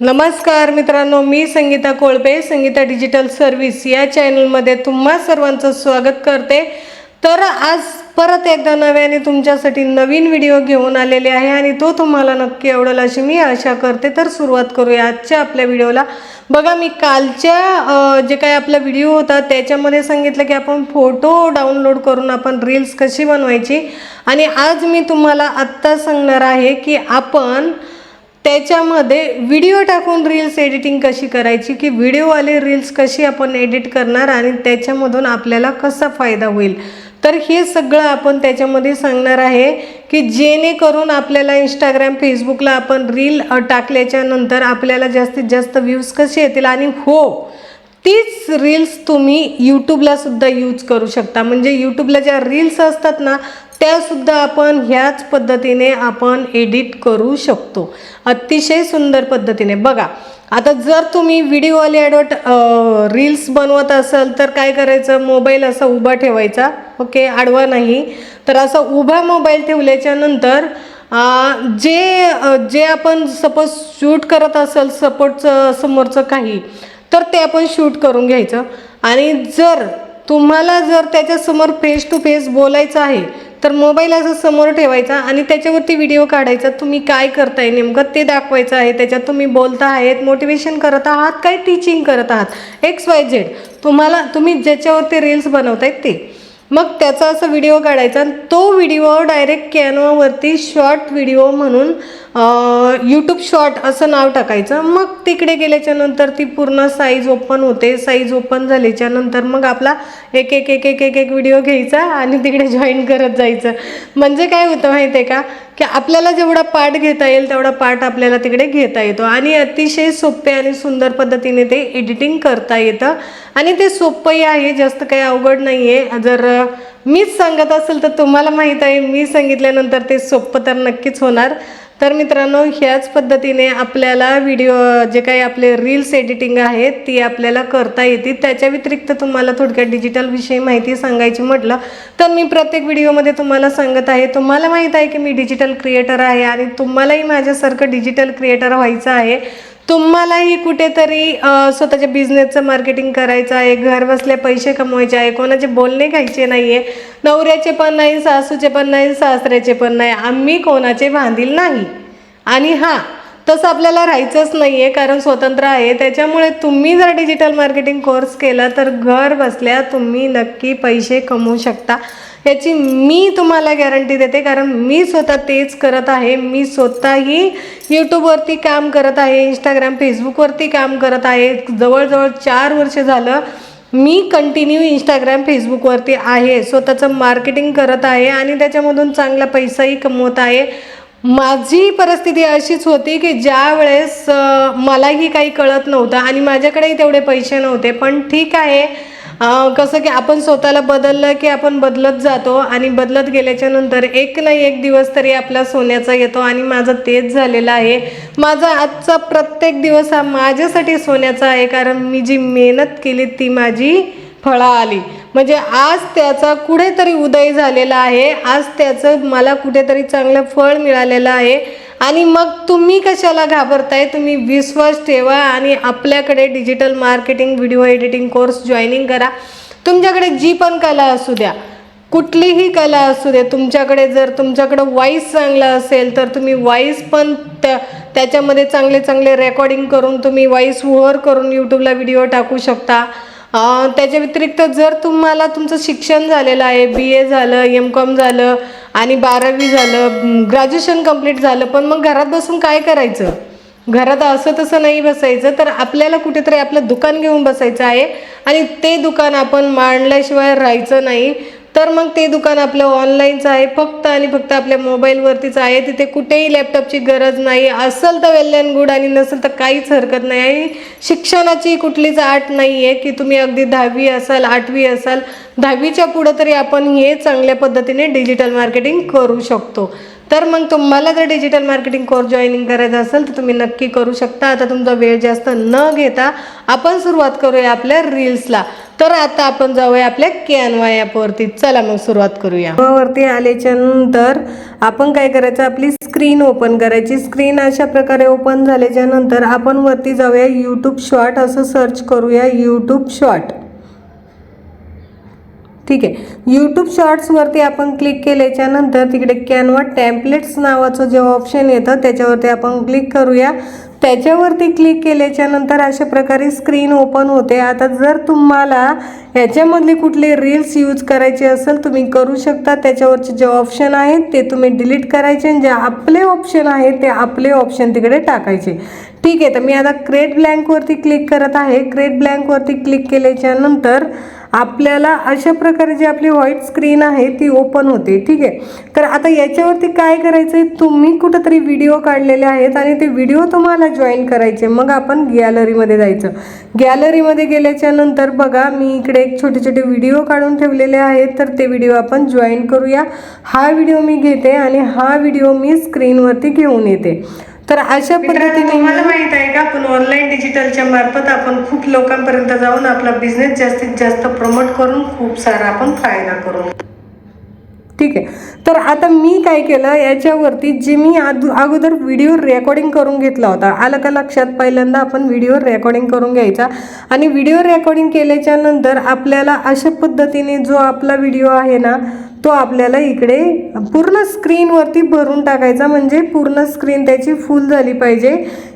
नमस्कार मित्रांनो मी संगीता कोळपे संगीता डिजिटल सर्व्हिस या चॅनलमध्ये तुम्हा सर्वांचं स्वागत करते. तर आज परत एकदा नव्याने तुमच्यासाठी नवीन व्हिडिओ घेऊन आलेले आहे आणि तो तुम्हाला नक्की आवडेल अशी मी आशा करते. तर सुरुवात करूया आजच्या आपल्या व्हिडिओला. बघा मी कालच्या जे काही आपला व्हिडिओ होता त्याच्यामध्ये सांगितलं की आपण फोटो डाउनलोड करून आपण रील्स कशी बनवायची. आणि आज मी तुम्हाला आत्ता सांगणार आहे की आपण त्याच्यामध्ये व्हिडिओ टाकून रील्स एडिटिंग कशी करायची की व्हिडिओवाले रील्स कशी आपण एडिट करणार आणि त्याच्यामधून आपल्याला कसा फायदा होईल? तर हे सगळं आपण त्याच्यामध्ये सांगणार आहे की जेणेकरून आपल्याला इंस्टाग्राम फेसबुकला आपण रील टाकल्याच्यानंतर टाकल्याच्या नंतर आपल्याला जास्तीत जास्त व्ह्यूज कसे येतील? आणि हो तीच रील्स तुम्ही यूट्यूबला सुद्धा यूज करू शकता. म्हणजे यूट्यूबला ज्या रील्स असतात ना त्यासुद्धा आपण ह्याच पद्धतीने आपण एडिट करू शकतो. अतिशय सुंदर पद्धतीने. बघा आता जर तुम्ही व्हिडिओवाले ॲडवट रील्स बनवत असाल तर काय करायचं? मोबाईल असा उभा ठेवायचा. ओके आडवा नाही. तर असा उभा मोबाईल ठेवल्याच्या नंतर जे जे आपण सपोज शूट करत असेल सपोर्टचं समोरचं काही तर ते आपण शूट करून घ्यायचं. आणि जर तुम्हाला जर त्याच्यासमोर फेस टू फेस बोलायचं आहे तर मोबाईल असं समोर ठेवायचा आणि त्याच्यावरती व्हिडिओ काढायचा. तुम्ही काय करताय नेमकं ते दाखवायचं आहे. त्याच्यात तुम्ही बोलता आहेत मोटिवेशन करत आहात काय टीचिंग करत आहात? एक्स वाय झेड तुम्हाला तुम्ही ज्याच्यावरती रील्स बनवतायत ते. मग त्याचा असं व्हिडिओ काढायचा आणि तो व्हिडिओ डायरेक्ट कॅनवावरती शॉर्ट व्हिडिओ म्हणून यूट्यूब शॉर्ट असं नाव टाकायचं. मग तिकडे गेल्याच्यानंतर ती पूर्ण साईज ओपन होते. साईज ओपन झाल्याच्यानंतर मग आपला एक एक एक एक एक एक व्हिडिओ घ्यायचा आणि तिकडे जॉईन करत जायचं. म्हणजे काय होतं माहिती आहे का? की आपल्याला जेवढा पार्ट घेता येईल तेवढा पार्ट आपल्याला तिकडे घेता येतो. आणि अतिशय सोपे आणि सुंदर पद्धतीने ते एडिटिंग करता येतं. आणि ते सोपंही आहे जास्त काही अवघड नाही आहे जर मीच सांगत असेल तर तुम्हाला माहीत आहे मी सांगितल्यानंतर ते सोपं तर नक्कीच होणार. तर मित्रांनो ह्याच पद्धतीने आपल्याला व्हिडिओ जे काही आपले रील्स एडिटिंग आहेत ती आपल्याला करता येते त्याच्या व्यतिरिक्त तुम्हाला थोडक्यात डिजिटलविषयी माहिती सांगायची म्हटलं तर मी प्रत्येक व्हिडिओमध्ये तुम्हाला सांगत आहे तुम्हाला माहीत आहे की मी डिजिटल क्रिएटर आहे आणि तुम्हालाही माझ्यासारखं डिजिटल क्रिएटर व्हायचं आहे. तुम्हालाही कुठेतरी स्वतःच्या बिझनेसचं मार्केटिंग करायचं आहे घर बसल्या पैसे कमवायचे आहे कोणाचे बोलणे घ्यायचे नाही आहे नवऱ्याचे पण नाही सासूचे पण नाही सासऱ्याचे पण नाही आम्ही कोणाचे बांधील नाही. आणि हां तसं आपल्याला राहायचंच नाही आहे कारण स्वतंत्र आहे त्याच्यामुळे तुम्ही जर डिजिटल मार्केटिंग कोर्स केला तर घर बसल्या तुम्ही नक्की पैसे कमवू शकता. याची मी तुम्हाला गॅरंटी देते कारण मी स्वतः तेच करत आहे. मी स्वतःही यूट्यूबवरती काम करत आहे इंस्टाग्राम फेसबुकवरती काम करत आहे. जवळजवळ चार वर्ष झालं मी कंटिन्यू इंस्टाग्राम फेसबुकवरती आहे. स्वतःचं मार्केटिंग करत आहे आणि त्याच्यामधून चांगला पैसाही कमवत आहे. माझी परिस्थिती अशीच होती की ज्या वेळेस मलाही काही कळत नव्हतं आणि माझ्याकडेही तेवढे पैसे नव्हते. पण ठीक आहे कसं की आपण स्वतःला बदललं की आपण बदलत जातो आणि बदलत गेल्याच्यानंतर एक नाही एक दिवस तरी आपला सोन्याचा येतो आणि माझं तेच झालेलं आहे. माझा आजचा प्रत्येक दिवस हा माझ्यासाठी सोन्याचा आहे कारण मी जी मेहनत केली ती माझी फळं आली म्हणजे आज त्याचा कुठेतरी उदय झालेला आहे. आज त्याचं मला कुठेतरी चांगलं फळ मिळालेलं आहे. आणि मग तुम्ही कशाला घाबरताय? तुम्ही विश्वास ठेवा आणि आपल्याकडे digital marketing video editing course joining करा. तुमच्याकडे जी पण कला असू द्या कुठलीही कला असू दे तुमच्याकडे जर तुमच्याकडं वॉईस चांगला असेल तर तुम्ही वॉईस पण त्या त्याच्यामध्ये चांगले चांगले रेकॉर्डिंग करून तुम्ही वॉईस ओव्हर करून यूट्यूबला व्हिडिओ टाकू शकता. त्याच्या व्यतिरिक्त जर तुम्हाला तुमचं शिक्षण झालेलं आहे बी ए झालं एम कॉम झालं आणि बारावी झालं ग्रॅज्युएशन कंप्लीट झालं पण मग घरात बसून काय करायचं? घरात असं तसं नाही बसायचं तर आपल्याला कुठेतरी आपलं दुकान घेऊन बसायचं आहे आणि ते दुकान आपण मांडल्याशिवाय राहायचं नाही. तर मग ते दुकान आपलं ऑनलाईनचं आहे. फक्त आणि फक्त आपल्या मोबाईलवरतीच आहे. तिथे कुठेही लॅपटॉपची गरज नाही. असेल तर वेल अँड गुड आणि नसेल तर काहीच हरकत नाही. आणि शिक्षणाची कुठलीच आट नाही आहे की तुम्ही अगदी दहावी असाल आठवी असाल. दहावीच्या पुढं तरी आपण हे चांगल्या पद्धतीने डिजिटल मार्केटिंग करू शकतो. तर मग तुम्हाला जर डिजिटल मार्केटिंग कोर्स जॉईनिंग करायचं असेल तर तुम्ही नक्की करू शकता. आता तुमचा वेळ जास्त न घेता आपण सुरुवात करूया आपल्या रील्सला तर आता आपण जाऊया आपल्या कॅनवा ॲपवरती चला मग सुरुवात करूया. वरती आल्याच्यानंतर आपण काय करायचं? आपली स्क्रीन ओपन करायची. स्क्रीन अशा प्रकारे ओपन झाल्याच्यानंतर आपण वरती जाऊया यूट्यूब शॉर्ट असं सर्च करूया यूट्यूब शॉर्ट ठीक आहे. यूट्यूब शॉर्ट्सवरती आपण क्लिक केल्याच्यानंतर तिकडे कॅनवा टॅम्पलेट्स नावाचं जे ऑप्शन येतं त्याच्यावरती आपण क्लिक करूया. त्याच्यावरती क्लिक केल्याच्यानंतर अशा प्रकारे स्क्रीन ओपन होते. आता जर तुम्हाला ह्याच्यामधले कुठले रील्स यूज करायचे असेल तुम्ही करू शकता. त्याच्यावरचे जे ऑप्शन आहेत ते तुम्ही डिलीट करायचे आणि जे आपले ऑप्शन आहेत ते आपले ऑप्शन तिकडे टाकायचे. ठीक आहे तर मी आता क्रेट ब्लँकवरती क्लिक करत आहे. क्रेट ब्लँकवरती क्लिक केल्याच्यानंतर आपल्याला अशा प्रकारे जी आपली व्हाईट स्क्रीन आहे ती ओपन होते. ठीक आहे? तर आता याच्यावरती काय करायचं आहे तुम्ही कुठंतरी व्हिडिओ काढलेले आहेत आणि ते व्हिडिओ तुम्हाला जॉईन करायचे. मग आपण गॅलरीमध्ये जायचं. गॅलरीमध्ये गेल्याच्यानंतर बघा मी इकडे एक छोटे छोटे व्हिडिओ काढून ठेवलेले आहेत. तर ते व्हिडिओ आपण जॉईन करूया. हा व्हिडिओ मी घेते आणि हा व्हिडिओ मी स्क्रीनवरती घेऊन येते. तर अशा पद्धतीने तुम्हाला माहीत आहे का? ऑनलाईन डिजिटलच्या मार्फत आपण खूप लोकांपर्यंत जाऊन आपला बिझनेस जास्तीत जास्त प्रमोट करून खूप सारा आपण फायदा करू. ठीक आहे. तर आता मी काय केलं याच्यावरती जे मी अगोदर व्हिडिओ रेकॉर्डिंग करून घेतला होता आलं का लक्षात? पहिल्यांदा आपण व्हिडिओ रेकॉर्डिंग करून घ्यायचा. आणि व्हिडिओ रेकॉर्डिंग केल्याच्यानंतर आपल्याला अशा पद्धतीने जो आपला व्हिडिओ आहे ना तो आपल्याला इकडे पूर्ण स्क्रीनवरती भरून टाकायचा. म्हणजे पूर्ण स्क्रीन त्याची फुल झाली पाहिजे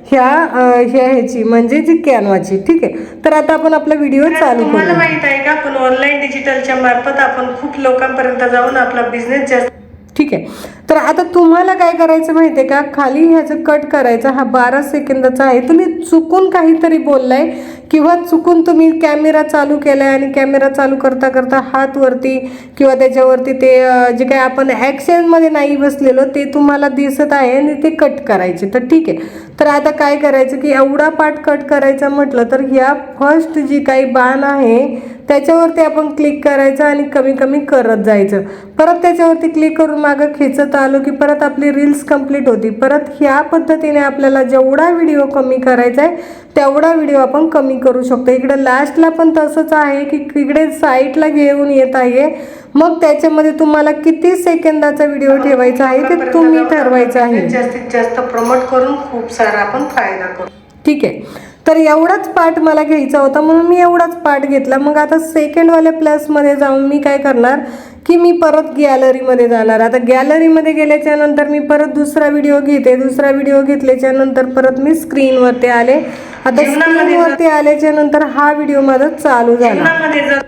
ह्या ह्या ह्याची म्हणजे जी कॅनवाची ठीक आहे? तर आता आपण आपला व्हिडिओ चालू करू माहीत आहे का आपण ऑनलाईन डिजिटलच्या मार्फत आपण खूप लोकांपर्यंत जाऊन आपला बिझनेस जास्त ठीक आहे. तर आता तुम्हाला काय करायचं माहिती आहे का? खाली ह्याचं कट करायचं. हा बारा सेकंदाचा आहे. तुम्ही चुकून काहीतरी बोललाय किंवा चुकून तुम्ही कॅमेरा चालू केलाय आणि कॅमेरा चालू करता करता हात वरती किंवा त्याच्यावरती ते जे काय आपण ॲक्शनमध्ये नाही बसलेलो ते तुम्हाला दिसत आहे आणि ते कट करायचे. तर ठीक आहे. तर आता काय करायचं की एवढा पार्ट कट करायचा म्हटलं तर ह्या फर्स्ट जी काही बाण आहे त्याच्यावरती आपण क्लिक करायचं आणि कमी कमी करत जायचं. परत त्याच्यावरती क्लिक करून मागं खेचत आलो की परत आपली रील्स कंप्लीट होती. परत ह्या पद्धतीने आपल्याला जेवढा व्हिडिओ कमी करायचा आहे तेवढा व्हिडिओ आपण कमी करू शकतो. इकडे लास्टला पण तसंच आहे की इकडे साईडला घेऊन येत आहे. मग त्याच्यामध्ये तुम्हाला किती सेकंदाचा व्हिडिओ ठेवायचा आहे ते तुम्ही ठरवायचं आहे. जास्तीत जास्त प्रमोट करून खूप सारा आपण फायदा करू. ठीक आहे. तर एवढाच पार्ट मला घ्यायचा होता म्हणून मी एवढाच पार्ट घेतला. मग आता सेकंडवाल्या प्लसमध्ये जाऊन मी काय करणार? की मी परत गॅलरीमध्ये जाणार. आता गॅलरीमध्ये गेल्याच्यानंतर मी परत दुसरा व्हिडिओ घेते. दुसरा व्हिडिओ घेतल्याच्या नंतर परत मी स्क्रीनवरती आले. आता स्क्रीनवरती आल्याच्यानंतर हा व्हिडिओ माझा चालू झाला.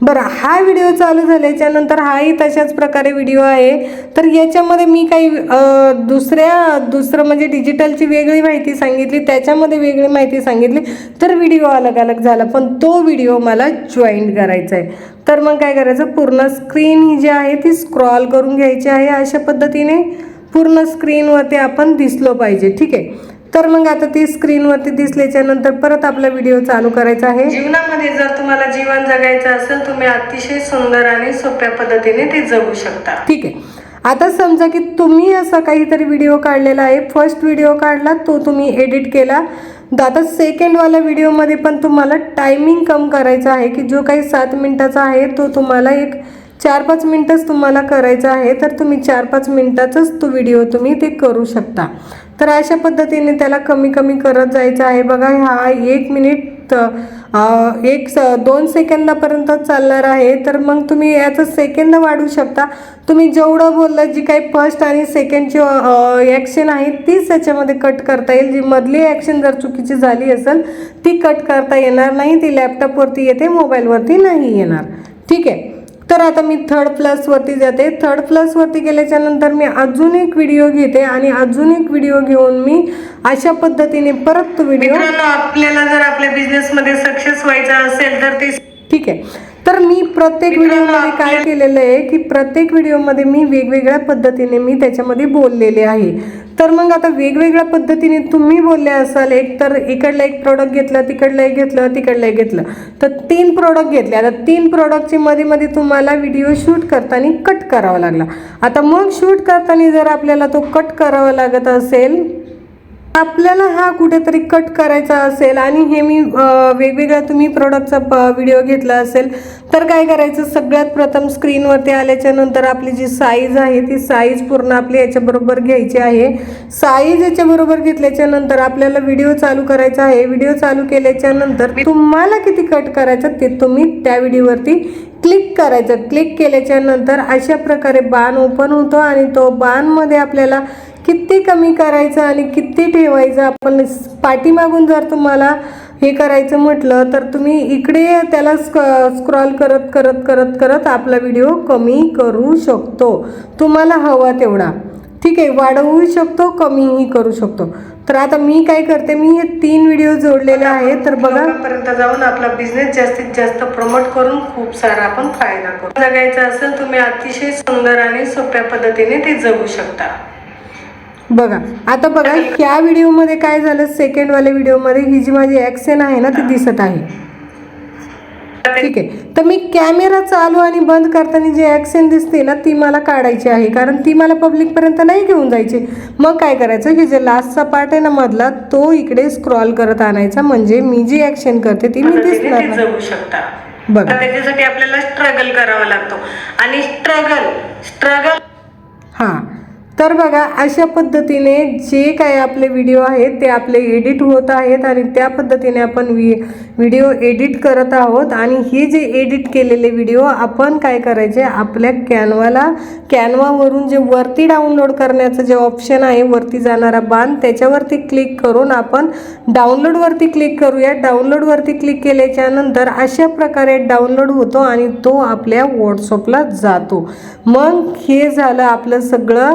बरं हा व्हिडिओ चालू झाल्याच्यानंतर हाही तशाच प्रकारे व्हिडिओ आहे. तर याच्यामध्ये मी काही दुसऱ्या दुसरं म्हणजे डिजिटलची वेगळी माहिती सांगितली त्याच्यामध्ये वेगळी माहिती सांगितली तर व्हिडिओ अलग अलग झाला. पण तो व्हिडिओ मला जॉईंट करायचा आहे तर मग काय करायचं पूर्ण स्क्रीन ही जी आहे ती स्क्रॉल करून घ्यायची आहे. अशा पद्धतीने पूर्ण स्क्रीनवरती आपण दिसलो पाहिजे. ठीक आहे? तर मग आता ती स्क्रीनवरती दिसल्याच्या नंतर परत आपला व्हिडिओ चालू करायचा आहे. जीवनामध्ये जर तुम्हाला जीवन जगायचं असेल तुम्ही अतिशय सुंदर आणि सोप्या पद्धतीने ते जगू शकता. ठीक आहे. आता समजा की तुम्ही असा काहीतरी व्हिडिओ काढलेला आहे. फर्स्ट व्हिडिओ काढला तो तुम्ही एडिट केला. आता सेकंडवाल्या व्हिडिओमध्ये पण तुम्हाला टायमिंग कम करायचा आहे की जो काही सात मिनिटाचा आहे तो तुम्हाला एक चार पाच मिनटंच तुम्हाला करायचं आहे. तर तुम्ही चार पाच मिनटाचाच तो व्हिडिओ तुम्ही ते करू शकता. तर अशा पद्धतीने त्याला कमी कमी करत जायचं आहे. बघा हा एक मिनिट एक स दोन सेकंदापर्यंत चालणार आहे. तर मग तुम्ही याचं सेकंद वाढवू शकता. तुम्ही जेवढं बोललं जी काही फर्स्ट आणि सेकंडची ॲक्शन आहे तीच त्याच्यामध्ये कट करता येईल. जी मधली ॲक्शन जर चुकीची झाली असेल ती कट करता येणार नाही. ती लॅपटॉपवरती येते मोबाईलवरती नाही येणार. ठीक आहे? तर आता मी थर्ड प्लसवरती जाते. थर्ड प्लसवरती गेल्याच्यानंतर मी अजून एक व्हिडिओ घेते आणि अजून एक व्हिडिओ घेऊन मी अशा पद्धतीने परत तो व्हिडिओ आपल्याला जर आपल्या बिझनेसमध्ये सक्सेस व्हायचा असेल तर ते ठीक आहे. तर मी प्रत्येक व्हिडिओमध्ये काय केलेलं आहे की प्रत्येक व्हिडिओमध्ये मी वेगवेगळ्या पद्धतीने मी त्याच्यामध्ये बोललेले आहे. तर मग आता वेगवेगळ्या पद्धतीने तुम्ही बोलले असाल एक तर इकडलं एक प्रोडक्ट घेतलं तिकडलं एक घेतलं तिकडलं एक घेतलं. तर तीन प्रोडक्ट घेतले. आता तीन प्रोडक्टची मध्ये मध्ये तुम्हाला व्हिडिओ शूट करताना कट करावा लागला. आता मग शूट करताना जर आपल्याला तो कट करावा लागत असेल आपल्याला हा कुठेतरी कट करायचा असेल आणि हे मी वेगवेगळ्या तुम्ही प्रोडक्टचा व्हिडिओ घेतला असेल तर काय करायचं? सगळ्यात प्रथम स्क्रीनवरती आल्याच्यानंतर आपली जी साईज आहे ती साईज पूर्ण आपली याच्याबरोबर घ्यायची आहे. साईज याच्याबरोबर घेतल्याच्या नंतर आपल्याला व्हिडिओ चालू करायचा आहे. व्हिडिओ चालू केल्याच्यानंतर तुम्हाला किती कट करायचं ते तुम्ही त्या व्हिडिओवरती क्लिक करायचं. क्लिक केल्याच्यानंतर अशा प्रकारे बाण ओपन होतो आणि तो बाणमध्ये आपल्याला किती कमी करायचं आणि किती ठेवायचं? आपण पाठीमागून जर तुम्हाला हे करायचं म्हटलं तर तुम्ही इकडे त्याला स्क स्क्रॉल करत करत करत करत आपला व्हिडिओ कमी करू शकतो. तुम्हाला हवा तेवढा. ठीक आहे वाढवू शकतो कमीही करू शकतो. तर आता मी काय करते मी हे तीन व्हिडिओ जोडलेले आहेत. तर बघा. पर्यंत जाऊन आपला बिझनेस जास्तीत जास्त प्रमोट करून खूप सारा आपण फायदा करू. जगायचं असेल तुम्ही अतिशय सुंदर आणि सोप्या पद्धतीने ते जगू शकता. बघा आता बघा ह्या व्हिडिओमध्ये काय झालं? सेकंडवाल्या व्हिडिओमध्ये ही जी माझी ॲक्सेन आहे ना ती दिसत आहे. ठीक आहे. तर मी कॅमेरा चालू आणि बंद करताना जी ॲक्सेन दिसते ना ती मला काढायची आहे. कारण ती मला पब्लिकपर्यंत नाही घेऊन जायची. मग काय करायचं? हे जे लास्टचा पार्ट आहे ना मधला तो इकडे स्क्रॉल करत आणायचा. म्हणजे मी जी ॲक्शन करते ती मी दिसणार नाही. बघा. त्याच्यासाठी आपल्याला स्ट्रगल करावा लागतो. आणि स्ट्रगल स्ट्रगल तर बघा अशा पद्धतीने जे काय आपले व्हिडिओ आहेत ते आपले एडिट होत आहेत आणि त्या पद्धतीने आपण वि व्हिडिओ एडिट करत आहोत. आणि हे जे एडिट केलेले व्हिडिओ आपण काय करायचे? आपल्या कॅनवाला कॅनवावरून जे वरती डाउनलोड करण्याचं जे ऑप्शन आहे वरती जाणारा बाण त्याच्यावरती क्लिक करून आपण डाउनलोडवरती क्लिक करूया. डाउनलोडवरती क्लिक केल्याच्यानंतर अशा प्रकारे डाउनलोड होतो आणि तो आपल्या व्हॉट्सअपला जातो. मग हे झालं आपलं सगळं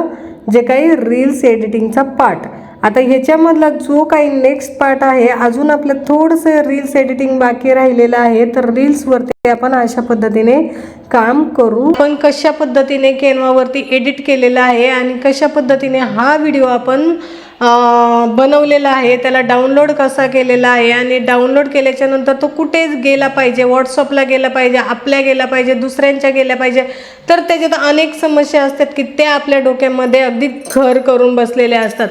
जे काही रील्स एडिटिंगचा पार्ट आता ह्याच्यामधला जो काही नेक्स्ट पार्ट आहे अजून आपलं थोडंसं रील्स एडिटिंग बाकी राहिलेलं आहे तर रील्सवरती आपण अशा पद्धतीने काम करू. पण कशा पद्धतीने केनवावरती एडिट केलेलं आहे आणि कशा पद्धतीने हा व्हिडिओ आपण बनवलेला आहे त्याला डाउनलोड कसा केलेला आहे आणि डाउनलोड केल्याच्यानंतर तो कुठे गेला पाहिजे व्हॉट्सअपला गेला पाहिजे आपल्या गेला पाहिजे दुसऱ्यांच्या गेल्या पाहिजे तर त्याच्यात अनेक समस्या असतात की त्या आपल्या डोक्यामध्ये अगदी घर करून बसलेल्या असतात.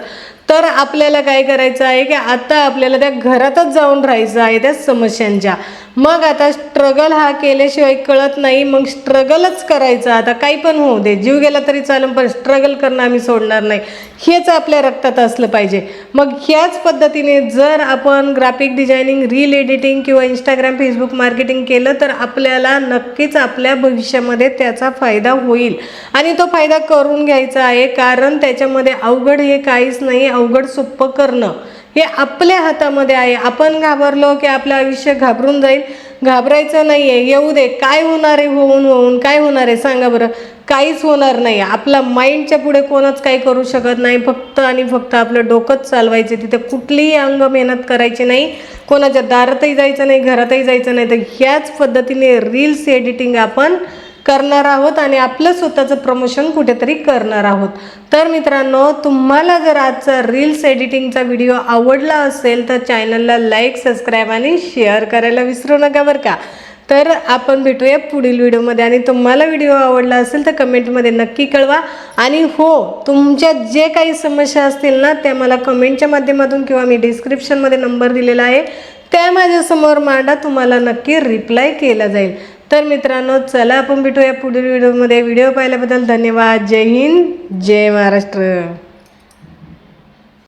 तर आपल्याला काय करायचं आहे की आता आपल्याला त्या घरातच जाऊन राहायचं आहे त्या समस्यांच्या. मग आता स्ट्रगल हा केल्याशिवाय कळत नाही मग स्ट्रगलच करायचं. आता काही पण होऊ दे जीव गेला तरी चालेल पण स्ट्रगल करणं आम्ही सोडणार नाही. हेच आपल्या रक्तात असलं पाहिजे. मग ह्याच पद्धतीने जर आपण ग्राफिक डिझायनिंग रील एडिटिंग किंवा इंस्टाग्राम फेसबुक मार्केटिंग केलं तर आपल्याला नक्कीच आपल्या भविष्यामध्ये त्याचा फायदा होईल. आणि तो फायदा करून घ्यायचा आहे कारण त्याच्यामध्ये अवघड हे काहीच नाही अवघड सोप्पं करणं. हे आपल्या हातामध्ये आहे. आपण घाबरलो की आपलं आयुष्य घाबरून जाईल. घाबरायचं नाही आहे येऊ दे. काय होणार आहे होऊन होऊन? काय होणार आहे? सांगा बरं. काहीच होणार नाही. आपला माइंडच्या पुढे कोणच काही करू शकत नाही. फक्त आणि फक्त आपलं डोकंच चालवायचे. तिथे कुठलीही अंग मेहनत करायची नाही. कोणाच्या दारातही जायचं नाही घरातही जायचं नाही. तर ह्याच पद्धतीने रील्स एडिटिंग आपण करणार आहोत आणि आपलं स्वतःचं प्रमोशन कुठेतरी करणार आहोत. तर मित्रांनो तुम्हाला जर आजचा रील्स एडिटिंगचा व्हिडिओ आवडला असेल तर चॅनलला लाईक सबस्क्राईब आणि शेअर करायला विसरू नका बरं का. तर आपण भेटूया पुढील व्हिडिओमध्ये आणि तुम्हाला व्हिडिओ आवडला असेल तर कमेंटमध्ये नक्की कळवा. आणि हो तुमच्या जे काही समस्या असतील ना त्या मला कमेंटच्या माध्यमातून किंवा मी डिस्क्रिप्शनमध्ये नंबर दिलेला आहे त्या माझ्यासमोर मांडा तुम्हाला नक्की रिप्लाय केला जाईल. तर मित्रांनो चला आपण भेटूया पुढील व्हिडिओमध्ये. व्हिडिओ पाहिल्याबद्दल धन्यवाद. जय हिंद. जय महाराष्ट्र.